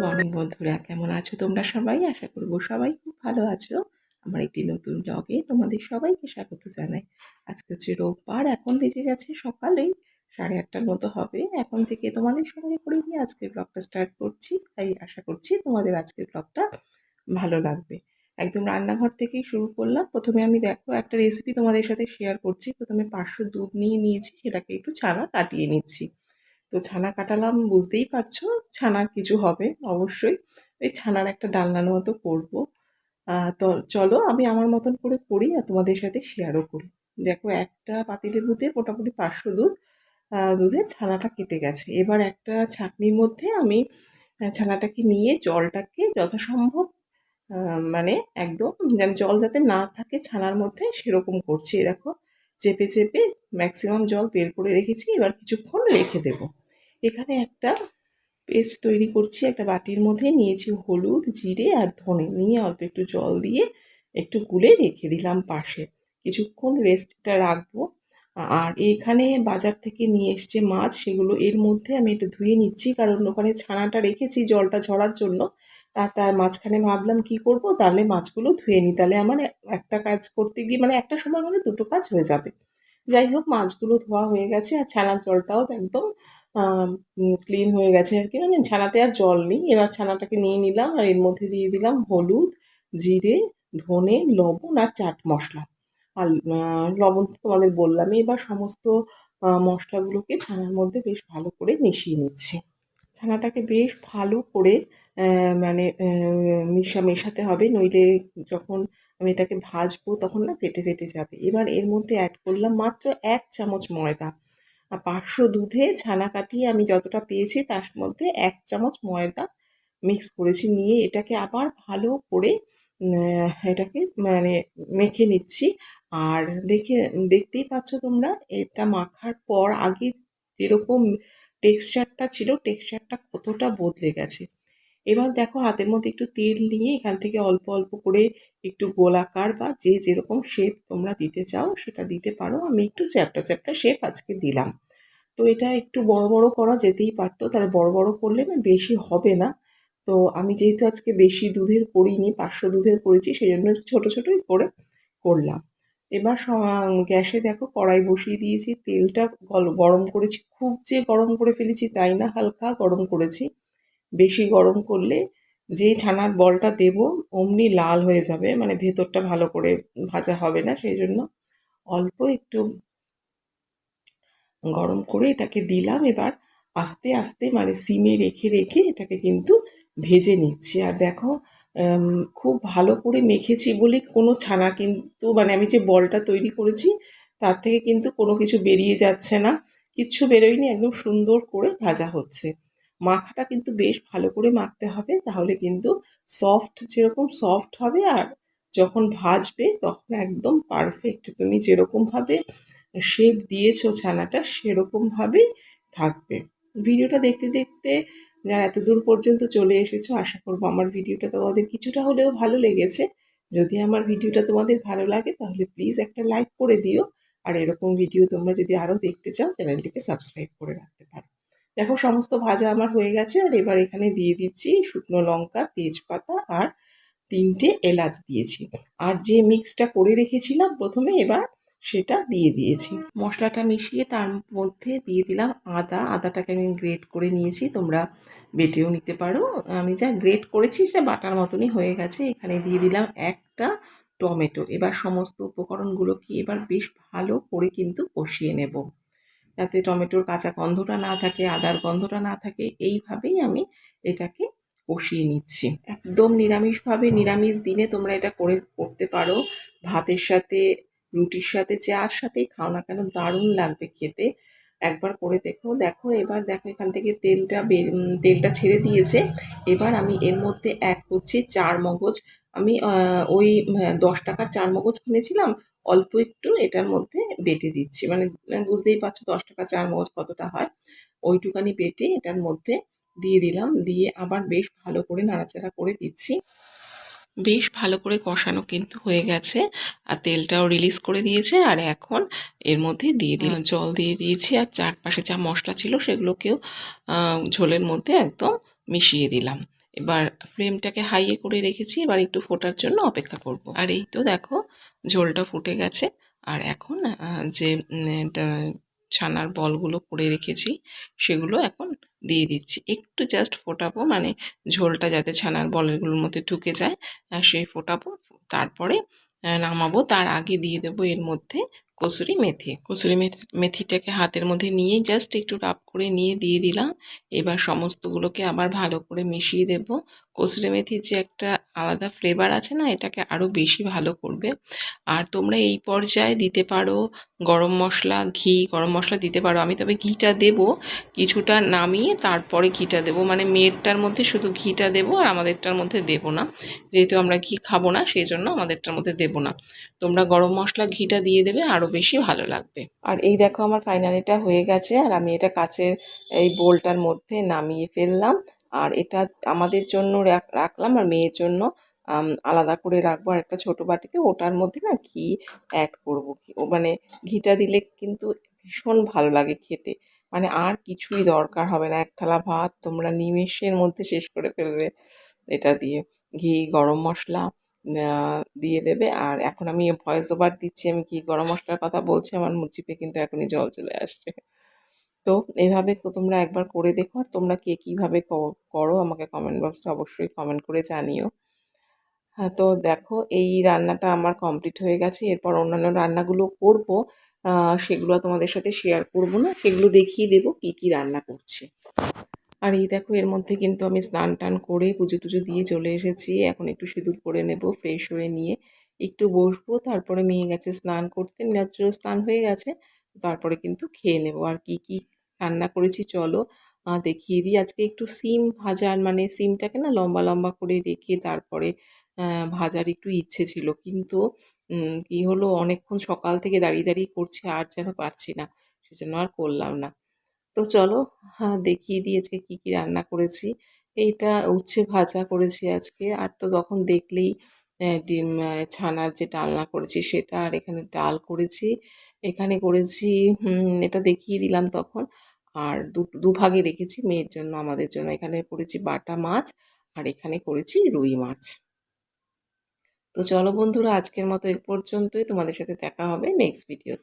Morning বন্ধুরা, কেমন আছো তোমরা সবাই? আশা করব সবাই খুব ভালো আছো। আমার একটি নতুন ব্লগে তোমাদের সবাইকে স্বাগত জানাই। আজকে হচ্ছে রোববার, এখন বেজে গেছে সকালেই, সাড়ে আটটার মতো হবে। এখন থেকে তোমাদের সঙ্গে করে নিয়ে আজকের ব্লগটা স্টার্ট করছি। তাই আশা করছি তোমাদের আজকের ব্লগটা ভালো লাগবে। একদম রান্নাঘর থেকেই শুরু করলাম। প্রথমে আমি দেখো একটা রেসিপি তোমাদের সাথে শেয়ার করছি। প্রথমে পাঁচশো দুধ নিয়ে নিয়েছি, সেটাকে একটু ছানা কাটিয়ে নিচ্ছি। তো ছানা কাটালাম, বুঝতেই পারছ? ছানার কিছু হবে, অবশ্যই। ওই ছানার একটা ডালনার মতো করব। তো চলো, আমি আমার মতন করে করি আর তোমাদের সাথে শেয়ারও করি। দেখো, একটা পাতিলেবুতে মোটামুটি পাঁচশো দুধ দুধের ছানাটা কেটে গেছে। এবার একটা ছাঁকনির মধ্যে আমি ছানাটাকে নিয়ে জলটাকে যথাসম্ভব মানে একদম যেন জল যাতে না থাকে ছানার মধ্যে, সেরকম করছি। দেখো, চেপে চেপে ম্যাক্সিমাম জল বের করে রেখেছি। এবার কিছুক্ষণ রেখে দেব। এখানে একটা পেস্ট তৈরি করছি, একটা বাটির মধ্যে নিয়েছি হলুদ, জিরে আর ধনে। নিয়ে অল্প একটু জল দিয়ে একটু গুলে রেখে দিলাম পাশে। কিছুক্ষণ রেস্টটা রাখব। আর এখানে বাজার থেকে নিয়ে এসছে মাছ, সেগুলো এর মধ্যে আমি একটু ধুয়ে নিচ্ছি, কারণ ওখানে ছানাটা রেখেছি জলটা ঝরার জন্য। আর তার মাঝখানে ভাবলাম কি করব? তাহলে মাছগুলো ধুয়ে নিই। তাহলে আমার একটা কাজ করতে গিয়ে মানে একটা সময়ের মধ্যে দুটো কাজ হয়ে যাবে। যাই হোক, মাছগুলো ধোয়া হয়ে গেছে আর ছানার জলটাও একদম ক্লিন হয়ে গেছে আর কি। মানে ছানাতে আর জল নেই। এবার ছানাটাকে নিয়ে নিলাম আর এর মধ্যে দিয়ে দিলাম হলুদ, জিরে, ধনে, লবণ আর চাট মশলা। আর লবণ তো তোমাদের বললামই, এবার সমস্ত মশলাগুলোকে ছানার মধ্যে বেশ ভালো করে মিশিয়ে নিচ্ছি। ছানাটাকে বেশ ভালো করে মানে মিশা, মেশাতে হবে। নইলে যখন আমি এটাকে ভাজবো তখন না ফেটে ফেটে যাবে। এবার এর মধ্যে অ্যাড করলাম মাত্র এক চামচ ময়দা। পাঁচশো দুধে ছানা কাটিয়ে আমি যতটা পেয়েছি তার মধ্যে এক চামচ ময়দা মিক্স করেছি, নিয়ে এটাকে আবার ভালো করে এটাকে মানে মেখে নিচ্ছি। আর দেখে, দেখতেই পাচ্ছ তোমরা, এটা মাখার পর আগে যেরকম টেক্সচারটা ছিল টেক্সচারটা কতটা বদলে গেছে। এবার দেখো হাতের মধ্যে একটু তেল নিয়ে এখান থেকে অল্প অল্প করে একটু গোলাকার বা যে যেরকম শেপ তোমরা দিতে চাও সেটা দিতে পারো। আমি একটু চ্যাপটা চ্যাপটা শেপ আজকে দিলাম। তো এটা একটু বড় বড় করা যেতেই পারতো, তাহলে বড় বড় করলে না বেশি হবে না। তো আমি যেহেতু আজকে বেশি দুধের করিনি, পাঁচশো দুধের করেছি সেই জন্য ছোটো, ছোটোই করে করলাম। এবার গ্যাসে দেখো কড়াই বসিয়ে দিয়েছি, তেলটা গরম করেছি। খুব যে গরম করে ফেলেছি তাই না, হালকা গরম করেছি। বেশি গরম করলে যে ছানার বলটা দেব, অমনি লাল হয়ে যাবে মানে ভেতরটা ভালো করে ভাজা হবে না, সেই জন্য অল্প একটু গরম করে এটাকে দিলাম। এবার আস্তে আস্তে মানে সিমে রেখে রেখে এটাকে কিন্তু ভেজে নিচ্ছি। আর দেখো খুব ভালো করে মেখেছি বলে কোনো ছানা কিন্তু মানে আমি যে বলটা তৈরি করেছি, তার থেকে কিন্তু কোনো কিছু বেরিয়ে যাচ্ছে না। কিচ্ছু বেরোয়নি, একদম সুন্দর করে ভাজা হচ্ছে। মাখাটা কিন্তু বেশ ভালো করে মাখতে হবে, তাহলে কিন্তু সফট যেরকম সফট হবে আর যখন ভাজবে তখন একদম পারফেক্ট তুমি যেরকমভাবে শেপ দিয়েছ ছানাটা সেরকমভাবেই থাকবে। ভিডিওটা দেখতে দেখতে যারা এত দূর পর্যন্ত চলে এসেছ, আশা করব আমার ভিডিওটা তোমাদের কিছুটা হলেও ভালো লেগেছে। যদি আমার ভিডিওটা তোমাদের ভালো লাগে তাহলে প্লিজ একটা লাইক করে দিও। আর এরকম ভিডিও তোমরা যদি আরও দেখতে চাও, চ্যানেলটিকে সাবস্ক্রাইব করে রাখতে পারো। দেখো, সমস্ত ভাজা আমার হয়ে গেছে, আর এবার এখানে দিয়ে দিচ্ছি শুকনো লঙ্কা, তেজপাতা আর তিনটে এলাচ দিয়েছি। আর যে মিক্সটা করে রেখেছিলাম প্রথমে, এবার সেটা দিয়ে দিয়েছি। মশলাটা মিশিয়ে তার মধ্যে দিয়ে দিলাম আদা। আদাটাকে আমি গ্রেট করে নিয়েছি, তোমরা বেটেও নিতে পারো। আমি যা গ্রেট করেছি সেটা বাটার মতনই হয়ে গেছে। এখানে দিয়ে দিলাম একটা টমেটো। এবার সমস্ত উপকরণগুলোকে এবার বেশ ভালো করে কিন্তু কষিয়ে নেব। যাতে টমেটোর কাঁচা গন্ধটা না থাকে, আদার গন্ধটা না থাকে, এইভাবেই আমি এটাকে কষিয়ে নিচ্ছি। একদম নিরামিষভাবে, নিরামিষ দিনে তোমরা এটা করে করতে পারো। ভাতের সাথে, রুটির সাথে চার সাথেই খাও না কেন, দারুণ লাগবে খেতে। একবার করে দেখো। দেখো, এবার দেখো, এখান থেকে তেলটা তেলটা ছেড়ে দিয়েছে। এবার আমি এর মধ্যে অ্যাড করছি চার মগজ। আমি ওই দশ টাকার চার মগজ কিনেছিলাম অল্প একটু এটার মধ্যে বেটে দিচ্ছি। মানে বুঝতেই পারছ দশ টাকা চার মগজ কতটা হয়? ওইটুকানি বেটে এটার মধ্যে দিয়ে দিলাম। দিয়ে আবার বেশ ভালো করে নাড়াচাড়া করে দিচ্ছি। বেশ ভালো করে কষানো কিন্তু হয়ে গেছে আর তেলটাও রিলিজ করে দিয়েছে আর এখন এর মধ্যে দিয়ে দিলাম। জল দিয়ে দিয়েছি আর চারপাশে যা মশলা ছিল সেগুলোকেও ঝোলের মধ্যে একদম মিশিয়ে দিলাম। এবার ফ্লেমটাকে হাইয়ে করে রেখেছি, এবার একটু ফোটার জন্য অপেক্ষা করব। আর এই তো দেখো, ঝোলটা ফুটে গেছে। আর এখন যে ছানার বলগুলো করে রেখেছি, সেগুলো এখন দিয়ে দিচ্ছি। একটু জাস্ট ফোটাবো মানে ঝোলটা যাতে ছানার বলগুলোর মধ্যে ঢুকে যায় সেই ফোটাবো, তারপরে নামাবো। তার আগে দিয়ে দেবো এর মধ্যে কসুরি মেথি। কসুরি মেথি, মেথিটাকে হাতের মধ্যে নিয়ে জাস্ট একটু রাব করে নিয়ে দিয়ে দিলাম। এবার সমস্তগুলোকে আবার ভালো করে মিশিয়ে দেব। কসুরি মেথির যে একটা আলাদা ফ্লেভার আছে না, এটাকে আরও বেশি ভালো করবে। আর তোমরা এই পর্যায়ে দিতে পারো গরম মশলা, ঘি, গরম মশলা দিতে পারো। আমি তবে ঘিটা দেব কিছুটা নামিয়ে তারপরে ঘিটা দেব। মানে মেয়েরটার মধ্যে শুধু ঘিটা দেবো আর আমাদেরটার মধ্যে দেবো না। যেহেতু আমরা ঘি খাব না, সেই জন্য আমাদেরটার মধ্যে দেবো না। তোমরা গরম মশলা, ঘিটা দিয়ে দেবে আরও বেশি ভালো লাগবে। আর এই দেখো আমার ফাইনালিটা হয়ে গেছে আর আমি এটা কাচের এই বোলটার মধ্যে নামিয়ে ফেললাম। আর এটা আমাদের জন্য রাখ- রাখলাম আর মেয়ের জন্য আলাদা করে রাখব আর একটা ছোটো বাটিতে। ওটার মধ্যে না ঘি অ্যাড করব। ও মানে ঘিটা দিলে কিন্তু ভীষণ ভালো লাগে খেতে। মানে আর কিছুই দরকার হবে না। এক থালা ভাত তোমরা নিমেষের মধ্যে শেষ করে ফেলবে এটা দিয়ে। ঘি, গরম মশলা দিয়ে দেবে। আর এখন আমি ভয়েস ওভার দিচ্ছি, আমি কি গরম মশলার কথা বলছি, আমার মুচিপে কিন্তু এখনই জল চলে আসছে। তো এইভাবে কো- তোমরা একবার করে দেখো, আর তোমরা কে কীভাবে করো, আমাকে কমেন্ট বক্সে অবশ্যই কমেন্ট করে জানিও। হ্যাঁ তো দেখো, এই রান্নাটা আমার কমপ্লিট হয়ে গেছে। এরপর অন্যান্য রান্নাগুলো করব। সেগুলো তোমাদের সাথে শেয়ার করব না, সেগুলো দেখিয়ে দেবো কী কী রান্না করছি। আর এই দেখো, এর মধ্যে কিন্তু আমি স্নান টান করে পুজো টুজো দিয়ে চলে এসেছি। এখন একটু সিঁদুর পরে নেব ফ্রেশ হয়ে নিয়ে একটু বসবো। তারপরে মেয়ে গেছে স্নান করতে, ন্যাচারাল স্নান হয়ে গেছে। তারপরে কিন্তু খেয়ে নেব। আর কি কি রান্না করেছি চলো দেখিয়ে দিই। আজকে একটু সিম ভাজার মানে সিমটাকে না লম্বা লম্বা করে রেখে তারপরে ভাজার একটু ইচ্ছে ছিল। কিন্তু কি হলো, অনেকক্ষণ সকাল থেকে দাঁড়িয়ে দাঁড়িয়ে করছি, আর যেন পারছি না। সেজন্য আর করলাম না। তো চলো হ্যাঁ দেখিয়ে দিয়েছে কি কি রান্না করেছি। এইটা উচ্ছে ভাজা করেছি আজকে। আর তো তখন দেখলেই ডিম ছানার যে ডালনা করেছি সেটা আর এখানে ডাল করেছি। এখানে করেছি এটা দেখিয়ে দিলাম তখন। আর দু দুভাগে রেখেছি মেয়ের জন্য, আমাদের জন্য। এখানে করেছি বাটা মাছ আর এখানে করেছি রুই মাছ। তো চলো বন্ধুরা, আজকের মতো এ পর্যন্তই। তোমাদের সাথে দেখা হবে নেক্সট ভিডিও